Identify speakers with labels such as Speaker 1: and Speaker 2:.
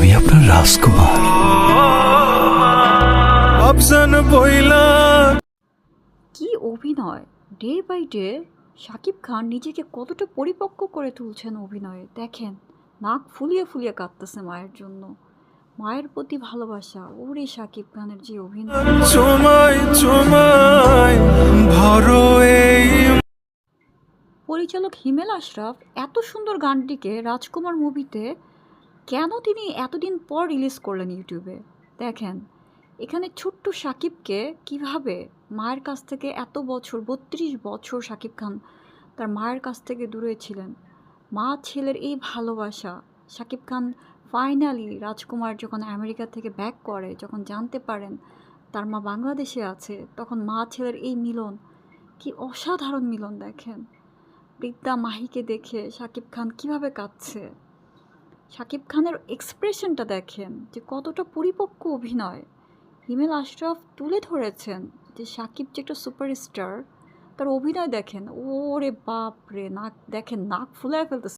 Speaker 1: আমি আপনার রাজকুমার।
Speaker 2: আফসান বইলা
Speaker 3: কি অভিনয়? Day by day Shakib Khan নিজেকে কতটা পরিপক্ক করে তুলছেন অভিনয়ে? দেখেন নাক ফুলিয়ে ফুলিয়ে কাঁদতেছে মায়ের জন্য। মায়ের প্রতি ভালোবাসা ওরে শাকিব খানের যে অভিনয়। পরিচালক হিমেল আশরাফ এত সুন্দর গানটিকে রাজকুমার মুভিতে কেন তিনি এতদিন পর রিলিজ করলেন ইউটিউবে? দেখেন, এখানে ছোট্ট সাকিবকে কীভাবে মায়ের কাছ থেকে এত বছর, বত্রিশ বছর সাকিব খান তার মায়ের কাছ থেকে দূরে ছিলেন। মা, ছেলের এই ভালোবাসা, সাকিব খান ফাইনালি রাজকুমার যখন আমেরিকা থেকে ব্যাক করে, যখন জানতে পারেন তার মা বাংলাদেশে আছে, তখন মা, ছেলের এই মিলন, কি অসাধারণ মিলন দেখেন। বৃদ্ধা মাহিকে দেখে শাকিব খান কীভাবে কাঁদছে। শাকিব খানের এক্সপ্রেশনটা দেখেন যে কতটা পরিপক্ক অভিনয়। হিমেল আশরাফ তুলে ধরেছেন যে সাকিব যে একটা সুপারস্টার তার অভিনয় দেখেন, ওরে বাপ রে নাক, দেখেন, নাক ফুলায় ফেলতেছে।